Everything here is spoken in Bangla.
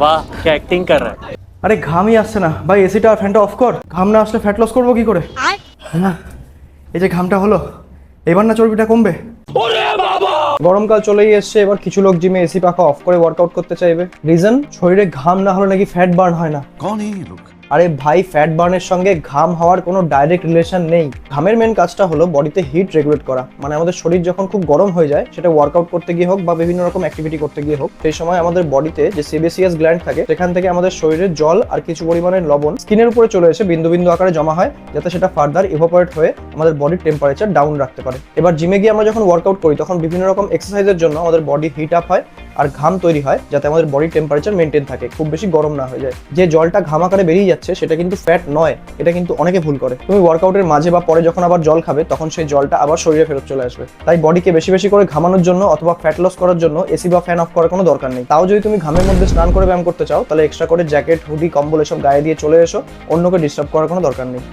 বাহ কে অ্যাক্টিং কর রহা হ্যায় আরে ঘামই আসছে না। ভাই এসিটা আর ফ্যানটা অফ কর। ঘাম না আসলে ফ্যাট লস করব কি করে? না হ্যাঁ, এই যে ঘামটা হলো এবার না চর্বিটা কমবে। গরমকাল চলেই এসছে এবার কিছু লোক জিমে এসি পাখা অফ করে ওয়ার্কআউট করতে চাইবে। রিজন শরীরে ঘাম না হলে নাকি ফ্যাট বার্ন হয় না। কোন লোক? আরে ভাই ফ্যাট বার্নের সঙ্গে ঘাম হওয়ার কোনো ডাইরেক্ট রিলেশন নেই। ঘামের মেন কাজটা হলো বডিতে হিট রেগুলেট করা। মানে আমাদের শরীর যখন খুব গরম হয়ে যায় সেটা ওয়ার্কআউট করতে গিয়ে হোক বা বিভিন্ন রকম অ্যাক্টিভিটি করতে গিয়ে হোক সেই সময় আমাদের বডিতে যে সিবিসিএস গ্ল্যান্ড থাকে সেখান থেকে আমাদের শরীরের জল আর কিছু পরিমাণের লবণ স্কিনের উপরে চলে এসে বিন্দু বিন্দু আকারে জমা হয় যাতে সেটা ফার্দার ইভোপারেট হয়ে আমাদের বডির টেম্পারেচার ডাউন রাখতে পারে। এবার জিমে গিয়ে আমরা যখন ওয়ার্কআউট করি তখন বিভিন্ন বিভিন্ন রকম এক্সারসাইজের জন্য আমাদের বডি হিট আপ হয় আর ঘাম তৈরি হয়, যাতে আমাদের বডি টেম্পারেচার মেনটেন থাকে, খুব বেশি গরম না হয়ে যায়। যে জলটা ঘাম আকারে বেরিয়ে যাচ্ছে, সেটা কিন্তু ফ্যাট নয়, এটা কিন্তু অনেকে ভুল করে। তুমি ওয়ার্কআউটের মাঝে বা পরে যখন আবার জল খাবে, তখন সেই জলটা আবার শরীরে ফেরত চলে আসবে। তাই বডিকে বেশি বেশি করে ঘামানোর জন্য অথবা ফ্যাট লস করার জন্য এসি বা ফ্যান অফ করার কোনো দরকার নেই। তাও যদি তুমি ঘামের মধ্যে স্নান করে ব্যায়াম করতে চাও, তাহলে এক্সট্রা করে জ্যাকেট হুডি কম্বল এসব গায়ে দিয়ে চলে এসো, অন্যকে ডিস্টার্ব করার কোনো দরকার নেই।